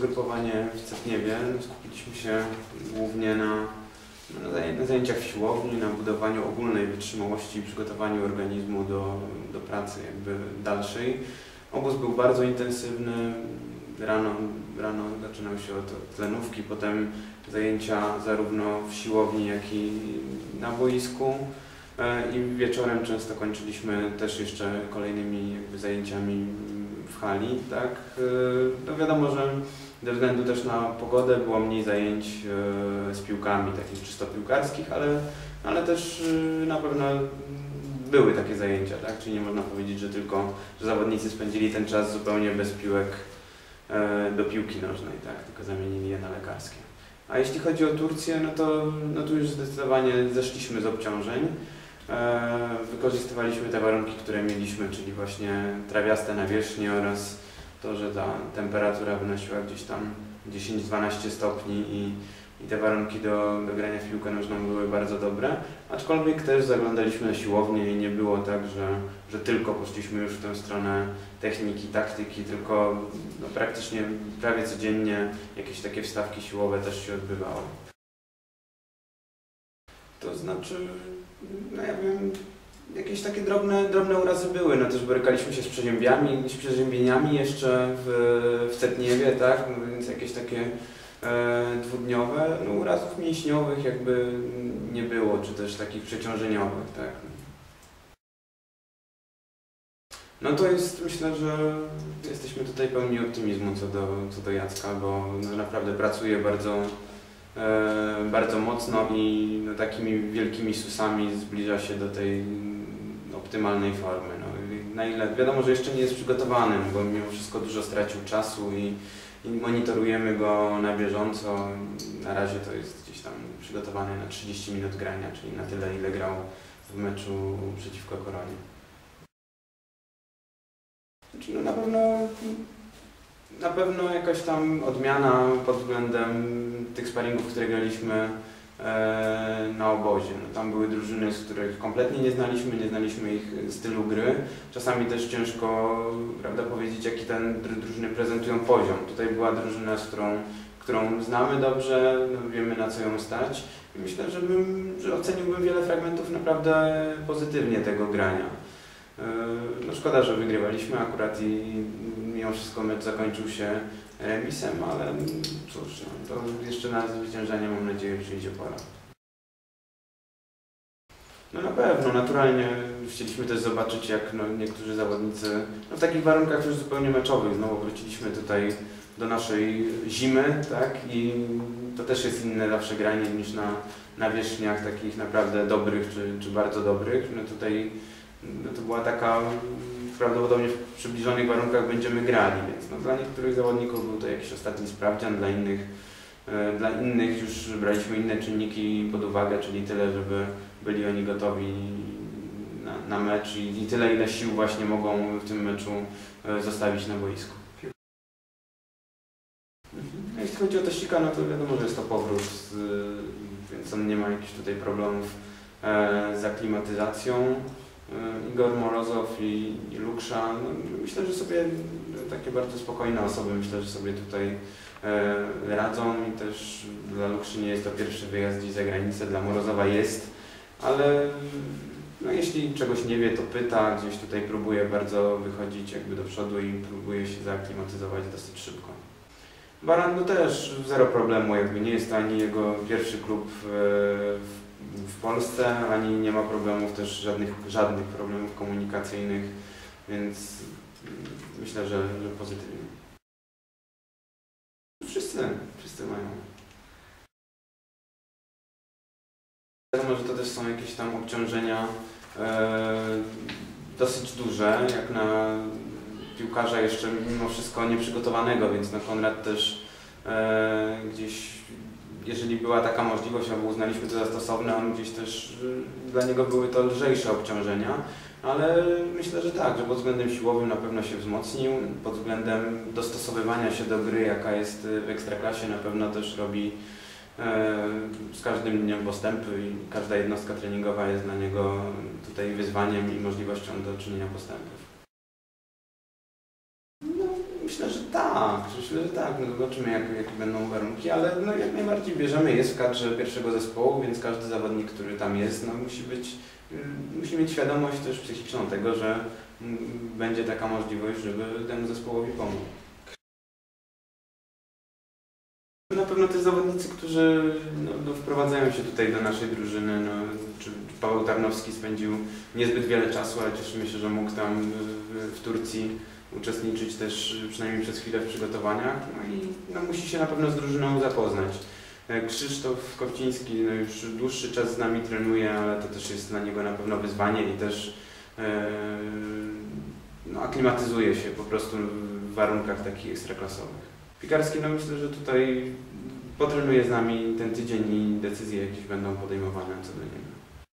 zgrupowanie w Cetniewie skupiliśmy się głównie na, na, zaj- na zajęciach w siłowni, na budowaniu ogólnej wytrzymałości i przygotowaniu organizmu do, do pracy jakby dalszej. Obóz był bardzo intensywny. Rano, rano zaczynał się od tlenówki, potem zajęcia zarówno w siłowni, jak i na boisku. E, I wieczorem często kończyliśmy też jeszcze kolejnymi zajęciami w hali, tak? No wiadomo, że ze względu też na pogodę było mniej zajęć e, z piłkami, takich czysto piłkarskich, ale, ale też e, na pewno były takie zajęcia, tak? Czyli nie można powiedzieć, że tylko, że zawodnicy spędzili ten czas zupełnie bez piłek do piłki nożnej, tak? Tylko zamienili je na lekarskie. A jeśli chodzi o Turcję, no to, no to już zdecydowanie zeszliśmy z obciążeń. E, Wykorzystywaliśmy te warunki, które mieliśmy, czyli właśnie trawiaste nawierzchnie oraz to, że ta temperatura wynosiła gdzieś tam 10-12 stopni i, i te warunki do, do grania w piłkę nożną były bardzo dobre. Aczkolwiek też zaglądaliśmy na siłownię i nie było tak, że, że tylko poszliśmy już w tę stronę techniki, taktyki, tylko no, praktycznie prawie codziennie jakieś takie wstawki siłowe też się odbywały. To znaczy, no ja wiem, jakieś takie drobne, drobne urazy były, no też borykaliśmy się z przeziębiami, z przeziębieniami jeszcze w, w Cetniewie, tak, no więc jakieś takie e, dwudniowe, no urazów mięśniowych jakby nie było, czy też takich przeciążeniowych, tak. No to jest, myślę, że jesteśmy tutaj pełni optymizmu co do, co do Jacka, bo naprawdę pracuje bardzo, bardzo mocno i no, takimi wielkimi susami zbliża się do tej mm, optymalnej formy. No, na ile, wiadomo, że jeszcze nie jest przygotowany, bo mimo wszystko dużo stracił czasu i, i monitorujemy go na bieżąco. Na razie to jest gdzieś tam przygotowany na 30 minut grania, czyli na tyle, ile grał w meczu przeciwko Koronie. Znaczy, no na pewno na pewno jakaś tam odmiana pod względem tych sparingów, które graliśmy e, na obozie. No, tam były drużyny, z których kompletnie nie znaliśmy, nie znaliśmy ich stylu gry. Czasami też ciężko prawda, powiedzieć, jaki ten dru- drużyny prezentują poziom. Tutaj była drużyna, z którą, którą znamy dobrze, no, wiemy na co ją stać. I myślę, że, bym, że oceniłbym wiele fragmentów naprawdę pozytywnie tego grania. E, No szkoda, że wygrywaliśmy akurat i mimo wszystko mecz zakończył się remisem, ale cóż, no, to jeszcze na zwyciężenie mam nadzieję przyjdzie pora. No na pewno, naturalnie chcieliśmy też zobaczyć jak no, niektórzy zawodnicy no, w takich warunkach już zupełnie meczowych, znowu wróciliśmy tutaj do naszej zimy, tak, i to też jest inne zawsze granie niż na nawierzchniach takich naprawdę dobrych czy, czy bardzo dobrych. No tutaj no to była taka, prawdopodobnie w przybliżonych warunkach będziemy grali, więc no, dla niektórych zawodników był to jakiś ostatni sprawdzian, dla innych, e, dla innych już braliśmy inne czynniki pod uwagę, czyli tyle, żeby byli oni gotowi na, na mecz i, i tyle, ile sił właśnie mogą w tym meczu e, zostawić na boisku. Mhm. Jeśli chodzi o Tosika, no to wiadomo, że jest to powrót, z, więc on nie ma jakichś tutaj problemów e, z aklimatyzacją. E, Igor Morozow i, i Luksza, no, myślę, że sobie takie bardzo spokojne osoby, myślę, że sobie tutaj e, radzą i też dla Lukszy nie jest to pierwszy wyjazd gdzieś za granicę, dla Morozowa jest, ale no, jeśli czegoś nie wie, to pyta, gdzieś tutaj próbuje bardzo wychodzić jakby do przodu i próbuje się zaaklimatyzować dosyć szybko. Baran no też zero problemu, jakby nie jest to ani jego pierwszy klub w w Polsce, ani nie ma problemów też żadnych, żadnych problemów komunikacyjnych, więc myślę, że, że pozytywnie. Wszyscy, wszyscy mają. Wiadomo, że to też są jakieś tam obciążenia e, dosyć duże, jak na piłkarza jeszcze mimo wszystko nieprzygotowanego, więc no Konrad też e, gdzieś jeżeli była taka możliwość, albo uznaliśmy to za stosowne, on gdzieś też y, dla niego były to lżejsze obciążenia, ale myślę, że tak, że pod względem siłowym na pewno się wzmocnił, pod względem dostosowywania się do gry, jaka jest y, w Ekstraklasie, na pewno też robi e, z każdym dniem postępy i każda jednostka treningowa jest dla niego tutaj wyzwaniem i możliwością do czynienia postępów. No, myślę, że tak. No, zobaczymy jak, jakie będą warunki, ale no, jak najbardziej bierzemy, jest w kadrze pierwszego zespołu, więc każdy zawodnik, który tam jest, no, musi być, y, musi mieć świadomość też psychiczną tego, że mm, będzie taka możliwość, żeby temu zespołowi pomóc. Na pewno te zawodnicy, którzy no, no, wprowadzają się tutaj do naszej drużyny, no, czy Paweł Tarnowski spędził niezbyt wiele czasu, ale cieszymy się, że mógł tam w, w Turcji uczestniczyć też przynajmniej przez chwilę w przygotowaniach no i no, musi się na pewno z drużyną zapoznać. E, Krzysztof Kopciński no, już dłuższy czas z nami trenuje, ale to też jest dla niego na pewno wyzwanie i też e, no, aklimatyzuje się po prostu w warunkach takich ekstraklasowych. Pikarski, no myślę, że tutaj potrenuje z nami ten tydzień i decyzje jakieś będą podejmowane co do niego.